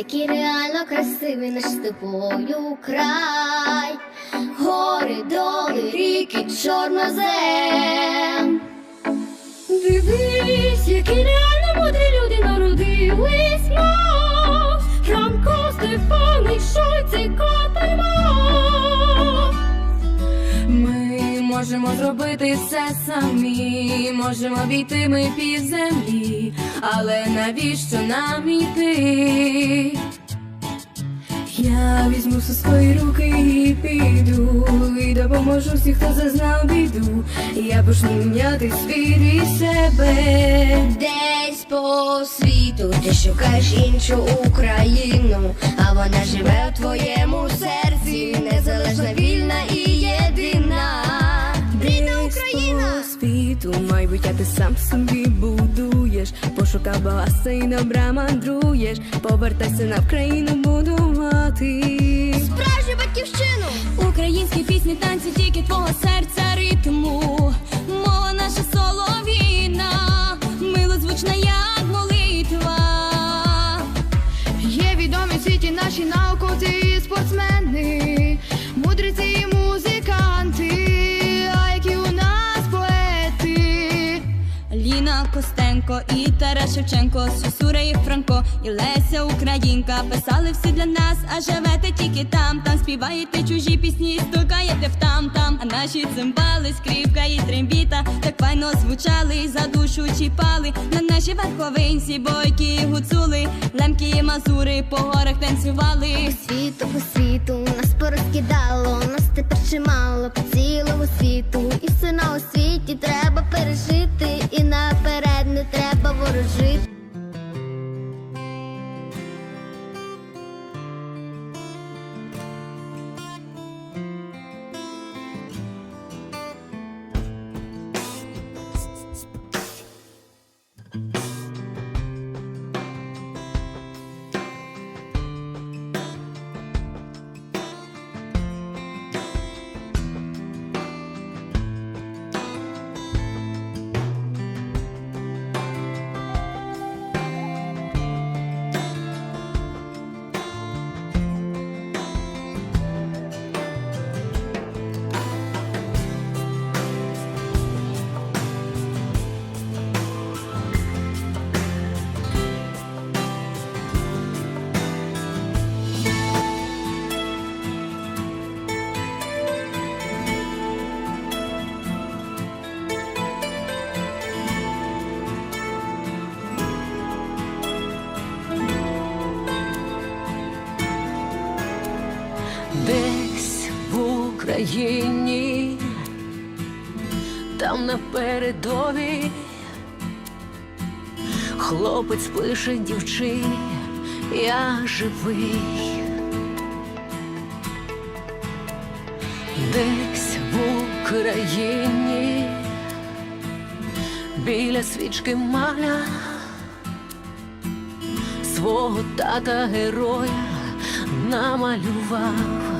який реально красивий наш з тобою край, гори, доли, ріки, чорнозем. Дивись, які реально мудрі люди народились мов Франко, Стефаник, Шойц і Котельмов. Ми можемо зробити все самі, можемо війти ми під землі, але навіщо нам іти? Я візьму все свої руки і піду, і допоможу всіх, хто зазнав біду. Я почну міняти світ і себе. Десь по світу ти шукаєш іншу Україну, а вона живе в твоєму серці, незалежна, вільна і єдина. Рідна Україна! По світу майбуття ти сам собі будуєш, пошукав багатства і мандруєш, повертайся на Вкраїну будувати. Справжню батьківщину! Українські пісні, танці, Костенко і Тарас Шевченко, Сюсюра і Франко, і Леся Українка. Писали всі для нас, а живете тільки там, там співаєте чужі пісні, стукаєте в там там, а наші цимбали, скрипка і трембіта так файно звучали, за душу чіпали. На наші верховинці, бойки гуцули, лемки і мазури по горах танцювали. По Світу по світу нас порозкидало, нас тепер чимало не треба ворожити. Україні, там на передовій хлопець пише дівчині, я живий. Десь в Україні біля свічки маля свого тата героя намалював.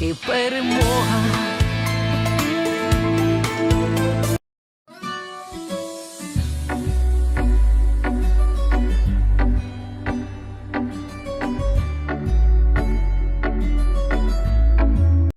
і перемога.